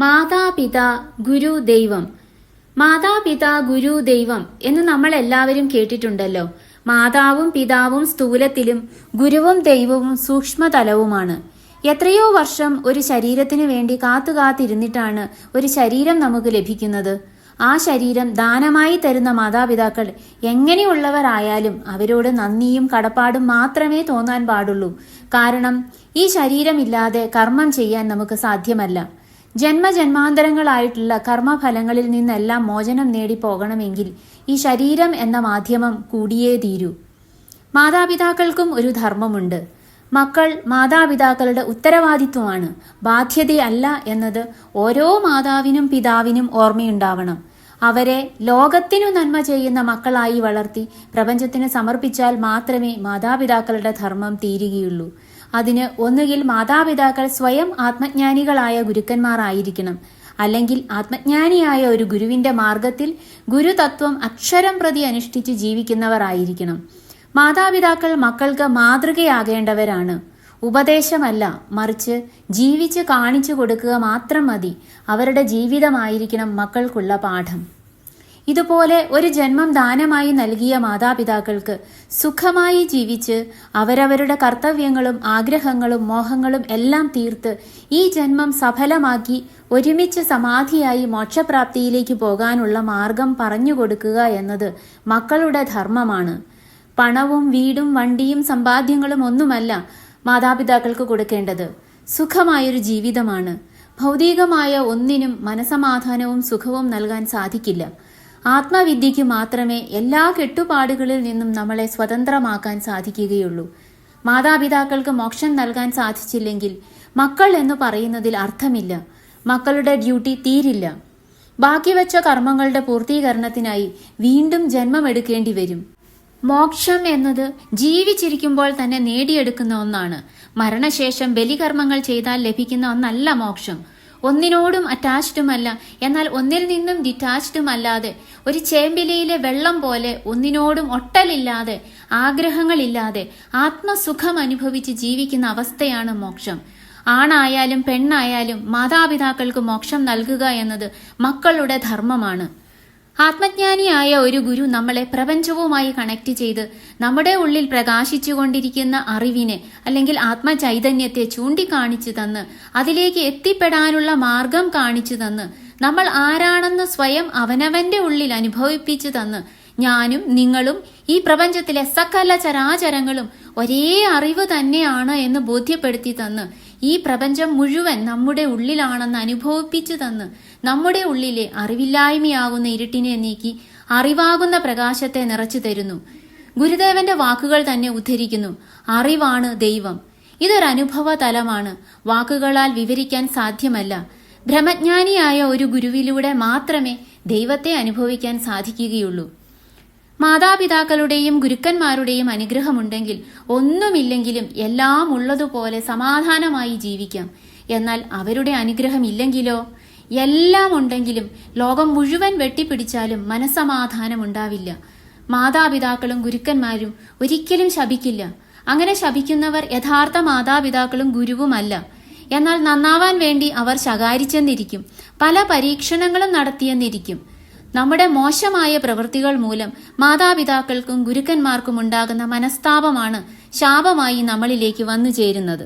മാതാപിതാ ഗുരു ദൈവം. മാതാപിതാ ഗുരു ദൈവം എന്ന് നമ്മൾ എല്ലാവരും കേട്ടിട്ടുണ്ടല്ലോ. മാതാവും പിതാവും സ്ഥൂലത്തിലും ഗുരുവും ദൈവവും സൂക്ഷ്മതലവുമാണ്. എത്രയോ വർഷം ഒരു ശരീരത്തിനു വേണ്ടി കാത്തു കാത്തിരുന്നിട്ടാണ് ഒരു ശരീരം നമുക്ക് ലഭിക്കുന്നത്. ആ ശരീരം ദാനമായി തരുന്ന മാതാപിതാക്കൾ എങ്ങനെയുള്ളവരായാലും അവരോട് നന്ദിയും കടപ്പാടും മാത്രമേ തോന്നാൻ പാടുള്ളൂ. കാരണം ഈ ശരീരമില്ലാതെ കർമ്മം ചെയ്യാൻ നമുക്ക് സാധ്യമല്ല. ജന്മജന്മാന്തരങ്ങളായിട്ടുള്ള കർമ്മഫലങ്ങളിൽ നിന്നെല്ലാം മോചനം നേടി പോകണമെങ്കിൽ ഈ ശരീരം എന്ന മാധ്യമം കൂടിയേ തീരൂ. മാതാപിതാക്കൾക്കും ഒരു ധർമ്മമുണ്ട്. മക്കൾ മാതാപിതാക്കളുടെ ഉത്തരവാദിത്വമാണ് ബാധ്യതയല്ല എന്നത് ഓരോ മാതാവിനും പിതാവിനും ഓർമ്മയുണ്ടാവണം. അവരെ ലോകത്തിനു നന്മ ചെയ്യുന്ന മക്കളായി വളർത്തി പ്രപഞ്ചത്തിന് സമർപ്പിച്ചാൽ മാത്രമേ മാതാപിതാക്കളുടെ ധർമ്മം തീരുകയുള്ളൂ. അതിന് ഒന്നുകിൽ മാതാപിതാക്കൾ സ്വയം ആത്മജ്ഞാനികളായ ഗുരുക്കന്മാരായിരിക്കണം. അല്ലെങ്കിൽ ആത്മജ്ഞാനിയായ ഒരു ഗുരുവിന്റെ മാർഗത്തിൽ ഗുരുതത്വം അക്ഷരം പ്രതി അനുഷ്ഠിച്ച് ജീവിക്കുന്നവർ ആയിരിക്കണം മാതാപിതാക്കൾ മക്കൾക്ക് മാതൃകയാകേണ്ടവരാണ്. ഉപദേശമല്ല. മറിച്ച് ജീവിച്ച് കാണിച്ചു കൊടുക്കുക മാത്രം മതി. അവരുടെ ജീവിതമായിരിക്കണം മക്കൾക്കുള്ള പാഠം. ഇതുപോലെ ഒരു ജന്മം ദാനമായി നൽകിയ മാതാപിതാക്കൾക്ക് സുഖമായി ജീവിച്ച് അവരവരുടെ കർത്തവ്യങ്ങളും ആഗ്രഹങ്ങളും മോഹങ്ങളും എല്ലാം തീർത്ത് ഈ ജന്മം സഫലമാക്കി ഒരുമിച്ച് സമാധിയായി മോക്ഷപ്രാപ്തിയിലേക്ക് പോകാനുള്ള മാർഗം പറഞ്ഞു കൊടുക്കുക എന്നത് മക്കളുടെ ധർമ്മമാണ്. പണവും വീടും വണ്ടിയും സമ്പാദ്യങ്ങളും ഒന്നുമല്ല മാതാപിതാക്കൾക്ക് കൊടുക്കേണ്ടത് സുഖമായൊരു ജീവിതമാണ്. ഭൗതികമായ ഒന്നിനും മനസമാധാനവും സുഖവും നൽകാൻ സാധിക്കില്ല. ആത്മവിദ്യയ്ക്ക് മാത്രമേ എല്ലാ കെട്ടുപാടുകളിൽ നിന്നും നമ്മളെ സ്വതന്ത്രമാക്കാൻ സാധിക്കുകയുള്ളൂ. മാതാപിതാക്കൾക്ക് മോക്ഷം നൽകാൻ സാധിച്ചില്ലെങ്കിൽ മക്കൾ എന്ന് പറയുന്നതിൽ അർത്ഥമില്ല. മക്കളുടെ ഡ്യൂട്ടി തീരില്ല. ബാക്കി വെച്ച കർമ്മങ്ങളുടെ പൂർത്തീകരണത്തിനായി വീണ്ടും ജന്മമെടുക്കേണ്ടി വരും. മോക്ഷം എന്നത് ജീവിച്ചിരിക്കുമ്പോൾ തന്നെ നേടിയെടുക്കുന്ന ഒന്നാണ്. മരണശേഷം ബലികർമ്മങ്ങൾ ചെയ്താൽ ലഭിക്കുന്ന ഒന്നല്ല മോക്ഷം. ഒന്നിനോടും അറ്റാച്ച്ഡുമല്ല. എന്നാൽ ഒന്നിൽ നിന്നും ഡിറ്റാച്ച്ഡും അല്ലാതെ ഒരു ചേമ്പിലയിലെ വെള്ളം പോലെ ഒന്നിനോടും ഒട്ടലില്ലാതെ ആഗ്രഹങ്ങളില്ലാതെ ആത്മസുഖം അനുഭവിച്ച് ജീവിക്കുന്ന അവസ്ഥയാണ് മോക്ഷം. ആണായാലും പെണ്ണായാലും മാതാപിതാക്കൾക്ക് മോക്ഷം നൽകുക എന്നത് മക്കളുടെ ധർമ്മമാണ്. ആത്മജ്ഞാനിയായ ഒരു ഗുരു നമ്മളെ പ്രപഞ്ചവുമായി കണക്ട് ചെയ്ത് നമ്മുടെ ഉള്ളിൽ പ്രകാശിച്ചുകൊണ്ടിരിക്കുന്ന അറിവിനെ അല്ലെങ്കിൽ ആത്മചൈതന്യത്തെ ചൂണ്ടിക്കാണിച്ചു തന്ന് അതിലേക്ക് എത്തിപ്പെടാനുള്ള മാർഗം കാണിച്ചു തന്ന് നമ്മൾ ആരാണെന്ന് സ്വയം അവനവന്റെ ഉള്ളിൽ അനുഭവിപ്പിച്ചു തന്ന് ഞാനും നിങ്ങളും ഈ പ്രപഞ്ചത്തിലെ സകല ചരാചരങ്ങളും ഒരേ അറിവ് തന്നെയാണ് എന്ന് ബോധ്യപ്പെടുത്തി തന്ന് ഈ പ്രപഞ്ചം മുഴുവൻ നമ്മുടെ ഉള്ളിലാണെന്ന് അനുഭവിപ്പിച്ചു തന്ന് നമ്മുടെ ഉള്ളിലെ അറിവില്ലായ്മയാകുന്ന ഇരുട്ടിനെ നീക്കി അറിവാകുന്ന പ്രകാശത്തെ നിറച്ചു തരുന്നു. ഗുരുദേവന്റെ വാക്കുകൾ തന്നെ ഉദ്ധരിക്കുന്നു. അറിവാണ് ദൈവം. ഇതൊരനുഭവ തലമാണ് വാക്കുകളാൽ വിവരിക്കാൻ സാധ്യമല്ല. ഭ്രമജ്ഞാനിയായ ഒരു ഗുരുവിലൂടെ മാത്രമേ ദൈവത്തെ അനുഭവിക്കാൻ സാധിക്കുകയുള്ളൂ. മാതാപിതാക്കളുടെയും ഗുരുക്കന്മാരുടെയും അനുഗ്രഹമുണ്ടെങ്കിൽ ഒന്നുമില്ലെങ്കിലും എല്ലാം ഉള്ളതുപോലെ സമാധാനമായി ജീവിക്കാം. എന്നാൽ അവരുടെ അനുഗ്രഹം ഇല്ലെങ്കിലോ എല്ലാം ഉണ്ടെങ്കിലും ലോകം മുഴുവൻ വെട്ടിപ്പിടിച്ചാലും മനസ്സമാധാനം ഉണ്ടാവില്ല മാതാപിതാക്കളും ഗുരുക്കന്മാരും ഒരിക്കലും ശപിക്കില്ല. അങ്ങനെ ശപിക്കുന്നവർ യഥാർത്ഥ മാതാപിതാക്കളും ഗുരുവുമല്ല. എന്നാൽ നന്നാവാൻ വേണ്ടി അവർ ശകാരിച്ചെന്നിരിക്കും. പല പരീക്ഷണങ്ങളും നടത്തിയെന്നിരിക്കും. നമ്മുടെ മോശമായ പ്രവൃത്തികൾ മൂലം മാതാപിതാക്കൾക്കും ഗുരുക്കന്മാർക്കും ഉണ്ടാകുന്ന മനസ്താപമാണ് ശാപമായി നമ്മളിലേക്ക് വന്നു ചേരുന്നത്.